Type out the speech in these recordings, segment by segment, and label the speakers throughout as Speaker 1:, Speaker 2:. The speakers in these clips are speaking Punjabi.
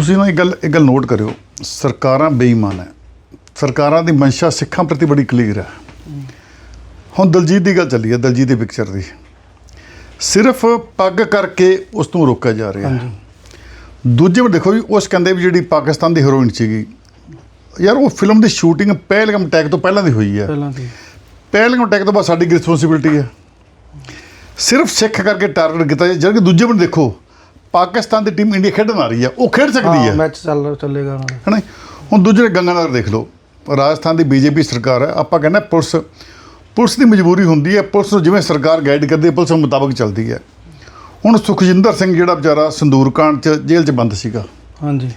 Speaker 1: ਤੁਸੀਂ ਨਾ ਇਹ ਗੱਲ ਇਹ ਗੱਲ ਨੋਟ ਕਰਿਓ। ਸਰਕਾਰਾਂ ਬੇਈਮਾਨ ਹੈ। ਸਰਕਾਰਾਂ ਦੀ ਮਨਸ਼ਾ ਸਿੱਖਾਂ ਪ੍ਰਤੀ ਬੜੀ ਕਲੀਅਰ ਹੈ। ਹੁਣ ਦਲਜੀਤ ਦੀ ਗੱਲ ਚੱਲੀ ਹੈ ਦਲਜੀਤ ਦੀ ਪਿਕਚਰ ਦੀ। ਸਿਰਫ ਪੱਗ ਕਰਕੇ ਉਸ ਨੂੰ ਰੋਕਿਆ ਜਾ ਰਿਹਾ ਹੈ। ਦੂਜੇ ਵਿੱਚ ਦੇਖੋ ਵੀ ਉਸ ਕਹਿੰਦੇ ਵੀ ਜਿਹੜੀ ਪਾਕਿਸਤਾਨ ਦੀ ਹੀਰੋਇਨ ਸੀਗੀ। ਯਾਰ ਉਹ ਫਿਲਮ ਦੀ ਸ਼ੂਟਿੰਗ ਪਹਿਲਗਮ ਅਟੈਕ ਤੋਂ ਪਹਿਲਾਂ ਦੀ ਹੋਈ ਹੈ।
Speaker 2: ਪਹਿਲਾਂ ਦੀ।
Speaker 1: ਪਹਿਲਗਮ ਅਟੈਕ ਤੋਂ ਬਾਅਦ ਸਾਡੀ ਰਿਸਪੌਂਸਿਬਿਲਟੀ ਹੈ। ਸਿਰਫ ਸਿੱਖ ਕਰਕੇ ਟਾਰਗੇਟ ਕੀਤਾ ਜਾ ਜਦ ਕਿ ਦੂਜੇ ਬੰਦੇ ਦੇਖੋ ਪਾਕਿਸਤਾਨ ਦੀ ਟੀਮ ਇੰਡੀਆ ਖੇਡਣ ਆ ਰਹੀ ਹੈ ਉਹ ਖੇਡ ਸਕਦੀ
Speaker 2: ਹਾਂ ਮੈਚ ਚੱਲ ਚੱਲੇਗਾ ਉਹਨਾਂ ਦਾ।
Speaker 1: ਹੈ ਨਾ ਹੁਣ ਦੂਜੇ ਗੰਗਾਨਗਰ ਦੇਖ ਲਓ ਰਾਜਸਥਾਨ ਦੀ ਬੀਜੇਪੀ ਸਰਕਾਰ ਹੈ ਆਪਾਂ ਕਹਿੰਦੇ ਪੁਲਿਸ ਪੁਲਿਸ ਦੀ ਮਜਬੂਰੀ ਹੁੰਦੀ ਹੈ ਪੁਲਿਸ ਨੂੰ ਜਿਵੇਂ ਸਰਕਾਰ ਗਾਈਡ ਕਰਦੀ ਹੈ ਪੁਲਿਸ ਦੇ ਮੁਤਾਬਕ ਚੱਲਦੀ ਹੈ। ਹੁਣ ਸੁਖਜਿੰਦਰ ਸਿੰਘ ਜਿਹੜਾ ਵਿਚਾਰਾ ਸੰਦੂਰ ਕਾਂਡ 'ਚ ਜੇਲ੍ਹ 'ਚ ਬੰਦ ਸੀਗਾ।
Speaker 2: ਹਾਂਜੀ।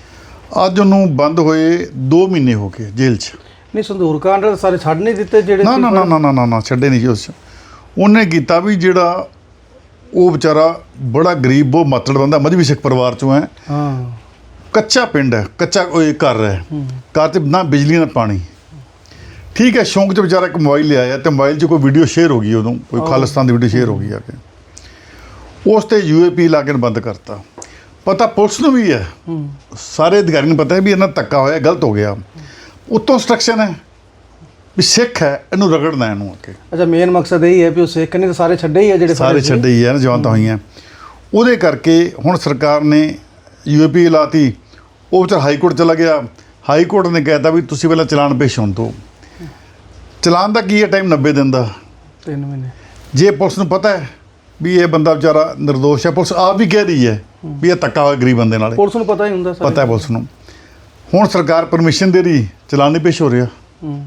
Speaker 1: ਅੱਜ ਉਹਨੂੰ ਬੰਦ ਹੋਏ 2 ਮਹੀਨੇ ਹੋ ਗਏ ਜੇਲ੍ਹ 'ਚ।
Speaker 2: ਨਹੀਂ ਸੰਧੂਰ ਕਾਂਡ ਤਾਂ ਸਾਰੇ ਛੱਡ ਨਹੀਂ ਦਿੱਤੇ ਜਿਹੜੇ
Speaker 1: ਨਾ ਨਾ ਨਾ ਨਾ ਨਾ ਛੱਡੇ ਨਹੀਂ ਜੀ ਉਸ ਉਹਨੇ ਕੀਤਾ ਵੀ ਜਿਹੜਾ ਉਹ ਵਿਚਾਰਾ ਬੜਾ ਗਰੀਬ ਉਹ ਮਾਤੜ ਬੰਦਾ ਮਧਵੀ ਸਿੱਖ ਪਰਿਵਾਰ ਚੋਂ ਹੈ।
Speaker 2: ਹਾਂ।
Speaker 1: ਕੱਚਾ ਪਿੰਡ ਹੈ ਕੱਚਾ ਇਹ ਘਰ ਹੈ। ਘਰ 'ਚ ਨਾ ਬਿਜਲੀ ਨਾ ਪਾਣੀ। ਠੀਕ ਹੈ ਸ਼ੌਂਕ 'ਚ ਵਿਚਾਰਾ ਇੱਕ ਮੋਬਾਈਲ ਲਿਆਇਆ ਤੇ ਮੋਬਾਈਲ 'ਚ ਕੋਈ ਵੀਡੀਓ ਸ਼ੇਅਰ ਹੋ ਗਈ ਉਦੋਂ ਕੋਈ ਖਾਲਿਸਤਾਨ ਦੀ ਵੀਡੀਓ ਸ਼ੇਅਰ ਹੋ ਗਈ ਆ ਕੇ। ਉਸ ਤੇ ਯੂਏਪੀ ਲਾ ਕੇ ਬੰਦ ਕਰਤਾ। ਪਤਾ ਪੁਲਿਸ ਨੂੰ ਵੀ ਹੈ। ਸਾਰੇ ਅਧਿਕਾਰੀ ਨੂੰ ਪਤਾ ਹੈ ਵੀ ਇਹਨਾਂ ਧੱਕਾ ਹੋਇਆ ਗਲਤ ਹੋ ਗਿਆ। ਉੱਤੋਂ ਇੰਸਟਰਕਸ਼ਨ ਹੈ। ਵੀ ਸਿੱਖ ਹੈ ਇਹਨੂੰ ਰਗੜਨਾ ਇਹਨੂੰ ਕੇ
Speaker 2: ਅੱਛਾ ਮੇਨ ਮਕਸਦ ਇਹ ਹੈ ਵੀ ਉਹ ਸਿੱਖ ਨਹੀਂ ਤਾਂ ਸਾਰੇ ਛੱਡੇ ਹੀ ਆ ਜਿਹੜੇ
Speaker 1: ਸਾਰੇ
Speaker 2: ਫੜੇ ਸੀ।
Speaker 1: ਛੱਡੇ ਹੀ ਆ ਨਾ ਜਵਾਨਤਾਂ ਹੋਈਆਂ। ਉਹਦੇ ਕਰਕੇ ਹੁਣ ਸਰਕਾਰ ਨੇ ਯੂਪੀ ਲਾਤੀ ਉਹ ਵਿਚਾਰ ਹਾਈ ਕੋਰਟ ਚਲਾ ਗਿਆ। ਹਾਈ ਕੋਰਟ ਨੇ ਕਹਿਤਾ ਵੀ ਤੁਸੀਂ ਪਹਿਲਾਂ ਚਲਾਨ ਪੇਸ਼ ਹੋਣ ਤੋਂ ਚਲਾਨ ਦਾ ਕੀ ਹੈ ਟਾਈਮ 90 ਦਿਨ ਦਾ।
Speaker 2: ਤਿੰਨ ਮਹੀਨੇ।
Speaker 1: ਜੇ ਪੁਲਿਸ ਨੂੰ ਪਤਾ ਹੈ ਵੀ ਇਹ ਬੰਦਾ ਵਿਚਾਰਾ નિર્ਦੋਸ਼ ਹੈ ਪੁਲਿਸ ਆਪ ਵੀ ਕਹਿ ਰਹੀ ਹੈ ਵੀ ਇਹ ਧੱਕਾ ਹੋਇਆ ਗਰੀਬ ਬੰਦੇ ਨਾਲ।
Speaker 2: ਪੁਲਿਸ ਨੂੰ ਪਤਾ ਹੀ ਹੁੰਦਾ ਸਾਰੇ।
Speaker 1: ਪਤਾ ਹੈ ਪੁਲਿਸ ਨੂੰ। ਹੁਣ ਸਰਕਾਰ ਪਰਮਿਸ਼ਨ ਦੇ ਰਹੀ ਚਲਾਨ ਨਹੀਂ ਪੇਸ਼ ਹੋ ਰਿਹਾ।
Speaker 2: ਹੂੰ।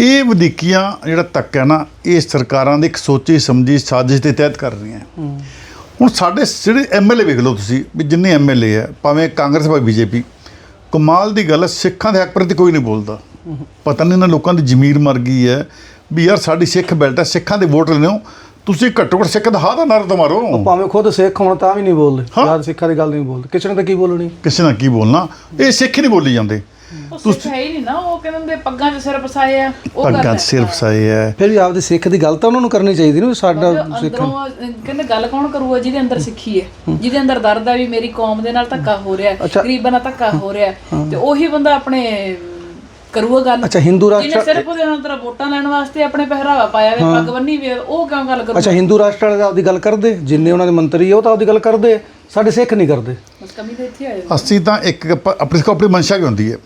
Speaker 1: ਇਹ ਵਧੀਕੀਆਂ ਜਿਹੜਾ ਧੱਕਾ ਹੈ ਨਾ ਇਹ ਸਰਕਾਰਾਂ ਦੀ ਇੱਕ ਸੋਚੀ ਸਮਝੀ ਸਾਜ਼ਿਸ਼ ਦੇ ਤਹਿਤ ਕਰ ਰਹੀਆਂ। ਹੁਣ ਸਾਡੇ ਜਿਹੜੇ ਐਮਐਲਏ ਵੇਖ ਲਓ ਤੁਸੀਂ ਵੀ ਜਿੰਨੇ ਐਮਐਲਏ ਆ ਭਾਵੇਂ ਕਾਂਗਰਸ ਭਾਵੇਂ ਬੀਜੇਪੀ ਕਮਾਲ ਦੀ ਗੱਲ ਹੈ ਸਿੱਖਾਂ ਦੇ ਹੱਕ ਪ੍ਰਤੀ ਕੋਈ ਨਹੀਂ ਬੋਲਦਾ। ਪਤਾ ਨਹੀਂ ਇਹਨਾਂ ਲੋਕਾਂ ਦੀ ਜ਼ਮੀਰ ਮਰ ਗਈ ਹੈ ਵੀ ਯਾਰ ਸਾਡੀ ਸਿੱਖ ਬੈਲਟ ਹੈ ਸਿੱਖਾਂ ਦੇ ਵੋਟ ਲੈਣੇ ਤੁਸੀਂ ਘੱਟੋ ਘੱਟ ਸਿੱਖ ਦਾ ਹਾਂ ਦਾ ਨਾਰਾ ਤਾਂ ਮਾਰੋ।
Speaker 2: ਭਾਵੇਂ ਖੁਦ ਸਿੱਖ ਹੋਣ ਤਾਂ ਵੀ ਨਹੀਂ ਬੋਲਦੇ ਸਿੱਖਾਂ ਦੀ ਗੱਲ ਨਹੀਂ ਬੋਲਦੇ। ਕਿਸੇ ਨੇ ਤਾਂ ਕੀ ਬੋਲਣੀ?
Speaker 1: ਕਿਸੇ ਨਾਲ ਕੀ ਬੋਲਣਾ? ਇਹ ਸਿੱਖ ਨਹੀਂ ਬੋਲੀ ਜਾਂਦੇ।
Speaker 3: ਸਿੱਖ ਹੈ ਹੀ ਨਹੀਂ ਨਾ ਉਹ ਕਹਿੰਦੇ ਹੁੰਦੇ ਪੱਗਾਂ 'ਚ ਸਿਰ ਫਸਾਏ ਆ ਉਹ ਗੱਲ
Speaker 1: ਪੱਗਾਂ
Speaker 3: ਹੈ।
Speaker 1: ਸਿਰਫ ਸਾਏ ਹੈ
Speaker 2: ਫਿਰ ਵੀ ਆਪਦੇ ਸਿੱਖ ਦੀ ਗੱਲ ਤਾਂ ਉਹਨਾਂ ਨੂੰ ਕਰਨੀ ਚਾਹੀਦੀ ਨਾ ਵੀ ਸਾਡਾ ਸਿੱਖ
Speaker 3: ਅੰਦਰੋਂ ਕਹਿੰਦੇ ਗੱਲ ਕੌਣ ਕਰੂਗਾ ਜਿਹਦੇ ਅੰਦਰ ਸਿੱਖੀ ਹੈ? ਜਿਹਦੇ ਅੰਦਰ ਦਰਦ ਹੈ ਵੀ ਮੇਰੀ ਕੌਮ ਦੇ ਨਾਲ ਧੱਕਾ ਹੋ ਰਿਹਾ ਹੈ
Speaker 2: ਅੱਛਾ।
Speaker 3: ਗਰੀਬਾਂ ਨਾਲ ਧੱਕਾ ਹੋ ਰਿਹਾ ਹੈ, ਤੇ ਉਹੀ ਬੰਦਾ ਆਪਣੇ ਅਮ, ਕਰੂਗਾ ਗੱਲ।
Speaker 2: ਅੱਛਾ ਹਿੰਦੂ
Speaker 3: ਜਿਹਨੇ
Speaker 2: ਰਾਸ਼ਟਰ
Speaker 3: ਸਿਰਫ ਉਹਦੇ ਅੰਦਰ ਵੋਟਾਂ ਲੈਣ ਵਾਸਤੇ ਆਪਣੇ ਪਹਿਰਾਵਾ ਪਾਇਆ ਵੇ ਪੱਗ ਬੰਨੀ ਵੇ ਉਹ ਕਿਉਂ ਗੱਲ ਕਰੂ
Speaker 2: ਅੱਛਾ ਹਿੰਦੂ ਰਾਸ਼ਟਰ ਵਾਲੇ ਤਾਂ ਆਪਦੀ ਗੱਲ ਕਰਦੇ ਜਿੰਨੇ ਉਹਨਾਂ ਦੇ ਮੰਤਰੀ ਆ ਉਹ ਤਾਂ ਆਪਦੀ ਗੱਲ ਕਰਦੇ ਆ। ਸਾਡੇ ਸਿੱਖ ਨਹੀਂ ਕਰਦੇ।
Speaker 3: ਬਸ ਕਮੀ ਤਾਂ ਇੱਥੇ ਆ ਜਾਂਦੀ
Speaker 1: ਅਸੀਂ ਤਾਂ ਇੱਕ ਪ- ਆਪਣੀ ਕੋ ਆਪਣੀ ਮਨਸ਼ਾ ਕੀ ਹੁੰਦੀ ਹੈ।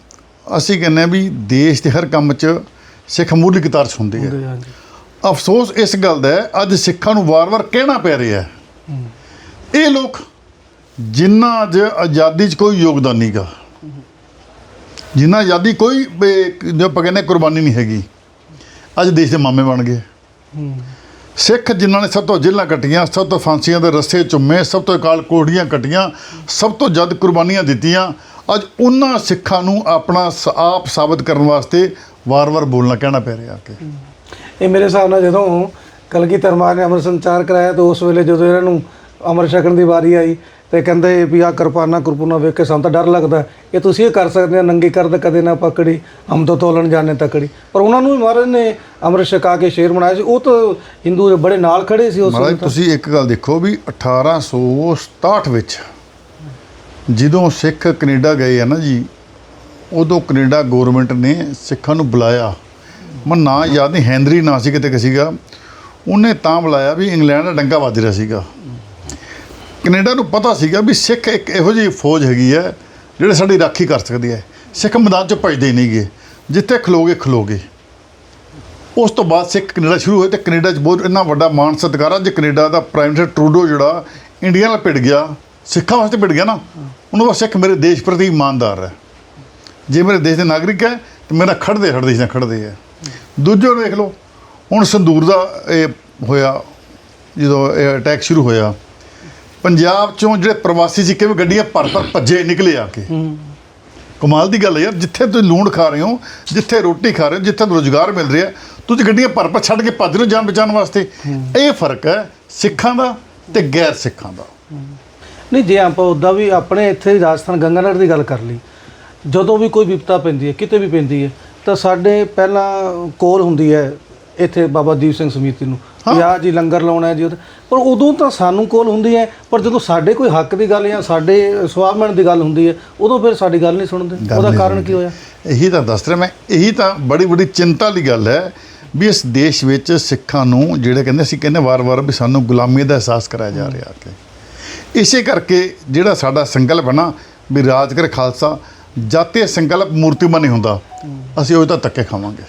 Speaker 1: ਅਸੀਂ ਕਹਿੰਦੇ ਹਾਂ ਵੀ ਦੇਸ਼ ਦੇ ਹਰ ਕੰਮ 'ਚ ਸਿੱਖ ਮੂਲੀ ਕਤਾਰ 'ਚ ਹੁੰਦੀ ਹੈ।
Speaker 2: ਹਾਂਜੀ।
Speaker 1: ਅਫਸੋਸ ਇਸ ਗੱਲ ਦਾ ਹੈ ਅੱਜ ਸਿੱਖਾਂ ਨੂੰ ਵਾਰ-ਵਾਰ ਕਹਿਣਾ ਪੈ ਰਿਹਾ ਹੈ। ਇਹ ਲੋਕ ਜਿਨ੍ਹਾਂ ਅੱਜ ਆਜ਼ਾਦੀ 'ਚ ਕੋਈ ਯੋਗਦਾਨ ਨਹੀਂਗਾ ਜਿਨ੍ਹਾਂ ਆਜ਼ਾਦੀ ਕੋਈ ਬੇ- ਜੋ ਆਪਾਂ ਕਹਿੰਦੇ ਕੁਰਬਾਨੀ ਨਹੀਂ ਹੈਗੀ ਅੱਜ ਦੇਸ਼ ਦੇ ਮਾਮੇ ਬਣ ਗਏ। ਸਿੱਖ ਜਿਨ੍ਹਾਂ ਨੇ ਸਭ ਤੋਂ ਜੇਲ੍ਹਾਂ ਕੱਟੀਆਂ ਸਭ ਤੋਂ ਫਾਂਸੀਆਂ ਦੇ ਰਸਤੇ ਚੁੰਮੇ ਸਭ ਤੋਂ ਅਕਾਲ ਕੋੜੀਆਂ ਕੱਟੀਆਂ ਸਭ ਤੋਂ ਜਦ ਕੁਰਬਾਨੀਆਂ ਦਿੱਤੀਆਂ ਅੱਜ ਉਹਨਾਂ ਸਿੱਖਾਂ ਨੂੰ ਆਪਣਾ ਸ- ਆਪ ਸਾਬਤ ਕਰਨ ਵਾਸਤੇ ਵਾਰ-ਵਾਰ ਬੋਲਣਾ ਕਹਿਣਾ ਪੈ ਰਿਹਾ ਕਿ।
Speaker 2: ਇਹ ਮੇਰੇ ਹਿਸਾਬ ਨਾਲ ਜਦੋਂ ਕਲਗੀਧਰ ਮਾਰ ਨੇ ਅੰਮ੍ਰਿਤ ਸੰਚਾਰ ਕਰਾਇਆ ਤਾਂ ਉਸ ਵੇਲੇ ਜਦੋਂ ਇਹਨਾਂ ਨੂੰ ਅੰਮ੍ਰਿਤ ਛਕਣ ਦੀ ਵਾਰੀ ਆਈ ਤੇ ਕਹਿੰਦੇ ਵੀ ਆ ਕਿਰਪਾਨਾ ਕਿਰਪੂਨਾ ਵੇਖ ਕੇ ਸਾਨੂੰ ਤਾਂ ਡਰ ਲੱਗਦਾ। ਇਹ ਤੁਸੀਂ ਇਹ ਕਰ ਸਕਦੇ ਆ ਨੰਗੀ ਕਰਦ ਕਦੇ ਨਾ ਪਕੜੀ ਹਮ ਤੋਂ ਤੋਲਣ ਜਾਣੇ ਤਕੜੀ। ਪਰ ਉਹਨਾਂ ਨੂੰ ਵੀ ਮਹਾਰਾਜ ਨੇ ਅੰਮ੍ਰਿਤ ਛਕਾ ਕੇ ਸ਼ੇਰ ਬਣਾਇਆ ਸੀ। ਉਹ ਤਾਂ ਹਿੰਦੂ ਦੇ ਬੜੇ ਨਾਲ ਖੜੇ ਸੀ ਉਸ
Speaker 1: ਮਹਾਰਾਜ। ਤੁਸੀਂ ਇੱਕ ਗੱਲ ਦੇਖੋ ਵੀ 1867 ਵਿੱਚ ਜਦੋਂ ਸਿੱਖ ਕੈਨੇਡਾ ਗਏ ਆ ਨਾ ਜੀ, ਉਦੋਂ ਕੈਨੇਡਾ ਗਵਰਨਮੈਂਟ ਨੇ ਸਿੱਖਾਂ ਨੂੰ ਬੁਲਾਇਆ। ਮੈਨੂੰ ਨਾਂ ਯਾਦ ਨਹੀਂ, ਹੈਨਰੀ ਨਾਂ ਸੀ ਕਿਤੇ ਸੀਗਾ ਉਹਨੇ ਤਾਂ ਬੁਲਾਇਆ ਵੀ ਇੰਗਲੈਂਡ ਦਾ ਡੰਗਾ ਵੱਜ ਰਿਹਾ ਸੀਗਾ। ਕੈਨੇਡਾ ਨੂੰ ਪਤਾ ਸੀਗਾ ਵੀ ਸਿੱਖ ਇੱਕ ਇਹੋ ਜਿਹੀ ਫੌਜ ਹੈਗੀ ਹੈ, ਜਿਹੜੇ ਸਾਡੀ ਰਾਖੀ ਕਰ ਸਕਦੀ ਹੈ। ਸਿੱਖ ਮੈਦਾਨ 'ਚ ਭਜਦੇ ਨਹੀਂਗੇ ਜਿੱਥੇ ਖਲੋਗੇ ਖਲੋਗੇ। ਉਸ ਤੋਂ ਬਾਅਦ ਸਿੱਖ ਕੈਨੇਡਾ ਸ਼ੁਰੂ ਹੋਏ ਤੇ ਕੈਨੇਡਾ 'ਚ ਬਹੁਤ ਇੰਨਾ ਵੱਡਾ ਮਾਣ ਸਤਿਕਾਰ ਆ ਜੇ ਕੈਨੇਡਾ ਦਾ ਪ੍ਰਾਈਮ ਮਿਨਿਸਟਰ ਟਰੂਡੋ ਜਿਹੜਾ ਇੰਡੀਆ ਨਾਲ ਭਿੜ ਗਿਆ। ਸਿੱਖਾਂ ਵਾਸਤੇ ਭਿੜ ਗਿਆ ਨਾ ਉਹਨੂੰ ਬਸ ਸਿੱਖ ਮੇਰੇ ਦੇਸ਼ ਪ੍ਰਤੀ ਇਮਾਨਦਾਰ ਹੈ। ਜੇ ਮੇਰੇ ਦੇਸ਼ ਦੇ ਨਾਗਰਿਕ ਹੈ ਤੇ ਮੇਰਾ ਖੜਦੇ ਦੇਸ਼ ਨਾਲ ਖੜਦੇ ਹੈ ਦੂਜੇ ਨੂੰ ਦੇਖ ਲਓ ਹੁਣ ਸੰਦੂਰ ਦਾ ਇਹ ਹੋਇਆ ਜਦੋਂ ਇਹ ਅਟੈਕ ਸ਼ੁਰੂ ਹੋਇਆ ਪੰਜਾਬ ਚੋਂ ਜਿਹੜੇ ਪ੍ਰਵਾਸੀ ਸੀ ਕਿਵੇਂ ਗੱਡੀਆਂ ਭਰ ਭਰ ਭੱਜੇ ਨਿਕਲੇ ਆ ਕੇ। ਕਮਾਲ ਦੀ ਗੱਲ ਹੈ ਯਾਰ ਜਿੱਥੇ ਤੁਸੀਂ ਲੂਣ ਖਾ ਰਹੇ ਹੋ ਜਿੱਥੇ ਰੋਟੀ ਖਾ ਰਹੇ ਹੋ ਜਿੱਥੇ ਰੋਜ਼ਗਾਰ ਮਿਲ ਰਿਹਾ ਤੁਸੀਂ ਗੱਡੀਆਂ ਭਰ ਭਰ ਛੱਡ ਕੇ ਭੱਜ ਰਹੇ ਹੋ ਜਾਨ ਬਚਾਉਣ ਵਾਸਤੇ। ਇਹ ਫ਼ਰਕ ਹੈ ਸਿੱਖਾਂ ਦਾ ਤੇ ਗੈਰ ਸਿੱਖਾਂ ਦਾ।
Speaker 2: ਨਹੀਂ ਜੇ ਆਪਾਂ ਉਦਾਂ ਵੀ ਆਪਣੇ ਇੱਥੇ ਰਾਜਸਥਾਨ ਗੰਗਾਨਗਰ ਦੀ ਗੱਲ ਕਰ ਲਈ ਜਦੋਂ ਵੀ ਕੋਈ ਵਿਪਤਾ ਪੈਂਦੀ ਹੈ ਕਿਤੇ ਵੀ ਪੈਂਦੀ ਹੈ ਤਾਂ ਸਾਡੇ ਪਹਿਲਾਂ ਕੋਲ ਹੁੰਦੀ ਹੈ ਇੱਥੇ ਬਾਬਾ ਦੀਪ ਸਿੰਘ ਸਮੀਤੀ ਨੂੰ ਆਹ ਜੀ ਲੰਗਰ ਲਾਉਣਾ ਹੈ ਜੀ। ਪਰ ਉਦੋਂ ਤਾਂ ਸਾਨੂੰ ਕੋਲ ਹੁੰਦੀ ਹੈ ਪਰ ਜਦੋਂ ਸਾਡੇ ਕੋਈ ਹੱਕ ਦੀ ਗੱਲ ਜਾਂ ਸਾਡੇ ਸਵਾਮਣ ਦੀ ਗੱਲ ਹੁੰਦੀ ਹੈ ਉਦੋਂ ਫਿਰ ਸਾਡੀ ਗੱਲ ਨਹੀਂ ਸੁਣਦੇ। ਉਹਦਾ ਕਾਰਨ ਕੀ ਹੋਇਆ?
Speaker 1: ਇਹੀ ਤਾਂ ਦੱਸ ਰਿਹਾ ਮੈਂ ਇਹੀ ਤਾਂ ਬੜੀ ਬੜੀ ਚਿੰਤਾ ਦੀ ਗੱਲ ਹੈ ਵੀ ਇਸ ਦੇਸ਼ ਵਿੱਚ ਸਿੱਖਾਂ ਨੂੰ ਜਿਹੜੇ ਕਹਿੰਦੇ ਸੀ ਕਹਿੰਦੇ ਵਾਰ-ਵਾਰ ਵੀ ਸਾਨੂੰ ਗੁਲਾਮੀ ਦਾ ਅਹਿਸਾਸ ਕਰਾਇਆ ਜਾ ਰਿਹਾ ਕਿ ਇਸੇ ਕਰਕੇ ਜਿਹੜਾ ਸਾਡਾ ਸੰਕਲਪ ਹੈ ਨਾ ਵੀ ਰਾਜ ਕਰ ਖਾਲਸਾ ਜਾਤੀ ਸੰਕਲਪ ਮੂਰਤੀਮਾਨ ਨਹੀਂ ਹੁੰਦਾ ਅਸੀਂ ਉਹ ਤਾਂ ਧੱਕੇ ਖਾਵਾਂਗੇ।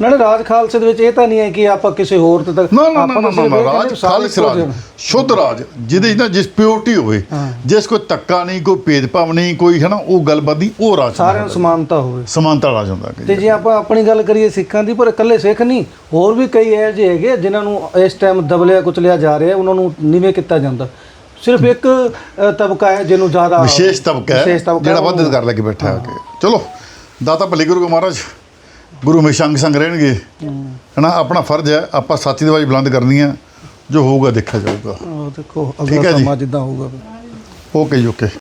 Speaker 2: ਨਾਲੇ ਰਾਜ ਖਾਲਸੇ ਦੇ ਵਿੱਚ ਇਹ ਤਾਂ ਨਹੀਂ ਹੈ ਕਿ ਆਪਾਂ ਕਿਸੇ ਹੋਰ ਤੇ ਤੱਕ
Speaker 1: ਨਾ ਨਾ ਨਾ
Speaker 2: ਆਪਾਂ
Speaker 1: ਨਾ ਰਾਜ ਖਾਲਿਸ ਰਾਜ। ਸ਼ੁੱਧ ਰਾਜ ਜਿਹਦੇ 'ਚ ਨਾ ਜਿਸ ਪਿਓਰਟੀ ਹੋਵੇ ਜਿਸ ਕੋਈ ਧੱਕਾ ਨਹੀਂ ਕੋਈ ਭੇਦਭਾਵ ਨਹੀਂ ਕੋਈ ਹੈ ਨਾ ਉਹ ਗੱਲਬਾਤ ਦੀ ਉਹ ਰਾਜ
Speaker 2: ਸਾਰਿਆਂ ਨੂੰ ਸਮਾਨਤਾ ਹੋਵੇ।
Speaker 1: ਸਮਾਨਤਾ ਰਾਜ ਹੁੰਦਾ
Speaker 2: ਤੇ ਜੇ ਆਪਾਂ ਆਪਣੀ ਗੱਲ ਕਰੀਏ ਸਿੱਖਾਂ ਦੀ ਪਰ ਇਕੱਲੇ ਸਿੱਖ ਨਹੀਂ ਹੋਰ ਵੀ ਕਈ ਇਹੋ ਜਿਹੇ ਹੈਗੇ ਜਿਨ੍ਹਾਂ ਨੂੰ ਇਸ ਟਾਈਮ ਦਬਲਿਆ ਕੁਚਲਿਆ ਜਾ ਰਿਹਾ ਉਹਨਾਂ ਨੂੰ ਨੀਵੇਂ ਕੀਤਾ ਜਾਂਦਾ। ਸਿਰਫ ਇੱਕ ਅ, ਤਬਕਾ ਹੈ ਜਿਹਨੂੰ ਜ਼ਿਆਦਾ
Speaker 1: ਵਿਸ਼ੇਸ਼ ਤਬਕਾ ਹੈ
Speaker 2: ਵਿਸ਼ੇਸ਼ ਤਬਕਾ
Speaker 1: ਜਿਹੜਾ ਵੱਧ ਕਰ ਲੈ ਕੇ ਬੈਠਾ ਹੈ। ਕਿ ਚਲੋ ਦਾਤਾ ਭਲੀ ਗੁਰੂ ਮਹਾਰਾਜ ਗੁਰੂ ਹਮੇਸ਼ਾ ਅੰਗ ਸੰਗ ਰਹਿਣਗੇ। ਹਨਾ ਆਪਣਾ ਫਰਜ਼ ਹੈ ਆਪਾਂ ਸਾਥੀ ਦੀ ਆਵਾਜ਼ ਬੁਲੰਦ ਕਰਨੀ ਹੈ ਜੋ ਹੋਊਗਾ ਦੇਖਿਆ ਜਾਊਗਾ।
Speaker 2: ਉਹ ਦੇਖੋ
Speaker 1: ਠੀਕ ਹੈ
Speaker 2: ਅਗਲਾ
Speaker 1: ਜੀ।
Speaker 2: ਸਮਾਂ ਜਿੱਦਾਂ ਹੋਊਗਾ।
Speaker 1: ਓਕੇ ਜੀ ਓਕੇ।